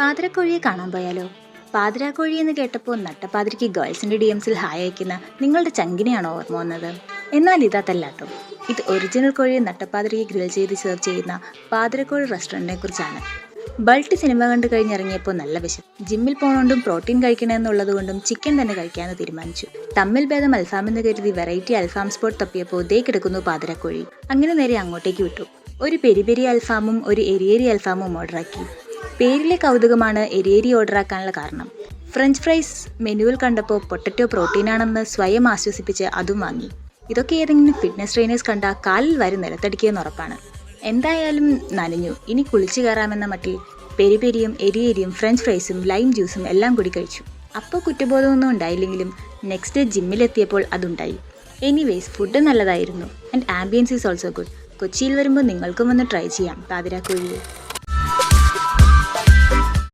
പാതിരക്കോഴിയെ കാണാൻ പോയാലോ? പാതിരാക്കോഴി എന്ന് കേട്ടപ്പോൾ നട്ടപ്പാതിരിക്ക് ഗേൾസിന്റെ ഡി എംസിൽ ഹായ് അയക്കുന്ന നിങ്ങളുടെ ചങ്കിനെയാണോ ഓർമ്മ വന്നത്? എന്നാൽ ഇതല്ല ഇത് ഒറിജിനൽ കോഴിയെ നട്ടപ്പാതിരിക്ക് ഗ്രിൽ ചെയ്ത് സെർവ് ചെയ്യുന്ന പാതിരക്കോഴി റെസ്റ്റോറന്റിനെ കുറിച്ചാണ്. ബൾട്ട് സിനിമ കണ്ടു കഴിഞ്ഞിറങ്ങിയപ്പോൾ നല്ല വിശപ്പ്. ജിമ്മിൽ പോണോണ്ടും പ്രോട്ടീൻ കഴിക്കണമെന്നുള്ളത് കൊണ്ടും ചിക്കൻ തന്നെ കഴിക്കാമെന്ന് തീരുമാനിച്ചു. തമ്മിൽ ഭേദം അൽഫാം എന്ന് കരുതി വെറൈറ്റി അൽഫാം സ്പോട്ട് തപ്പിയപ്പോൾ ദേ കിടക്കുന്നു പാതിരക്കോഴി. അങ്ങനെ നേരെ അങ്ങോട്ടേക്ക് വിട്ടു. ഒരു പെരി പെരി അൽഫാമും ഒരു എരിയേരി അൽഫാമും ഓർഡറാക്കി. പേരിലെ കൗതുകമാണ് എരിയേരി ഓർഡറാക്കാനുള്ള കാരണം. ഫ്രഞ്ച് ഫ്രൈസ് മെനുവിൽ കണ്ടപ്പോൾ പൊട്ടറ്റോ പ്രോട്ടീൻ ആണെന്ന് സ്വയം ആശ്വസിപ്പിച്ച് അതും വാങ്ങി. ഇതൊക്കെ ഏതെങ്കിലും ഫിറ്റ്നസ് ട്രെയിനേഴ്സ് കണ്ട കാലിൽ വരെ നിലത്തടിക്കുമെന്ന് ഉറപ്പാണ്. എന്തായാലും നനഞ്ഞു. ഇനി കുളിച്ചു കയറാമെന്ന മട്ടിൽ പെരിപെരിയും എരിയേരിയും ഫ്രഞ്ച് ഫ്രൈസും ലൈം ജ്യൂസും എല്ലാം കൂടി കഴിച്ചു. അപ്പോൾ കുറ്റബോധമൊന്നും ഉണ്ടായില്ലെങ്കിലും നെക്സ്റ്റ് ജിമ്മിലെത്തിയപ്പോൾ അതുണ്ടായി. എനിവേസ് ഫുഡ് നല്ലതായിരുന്നു. And ambience is also good. കൊച്ചിയിൽ വരുമ്പോൾ നിങ്ങൾക്കും ഒന്ന് ട്രൈ ചെയ്യാം. പാതിരാക്കോഴിയെ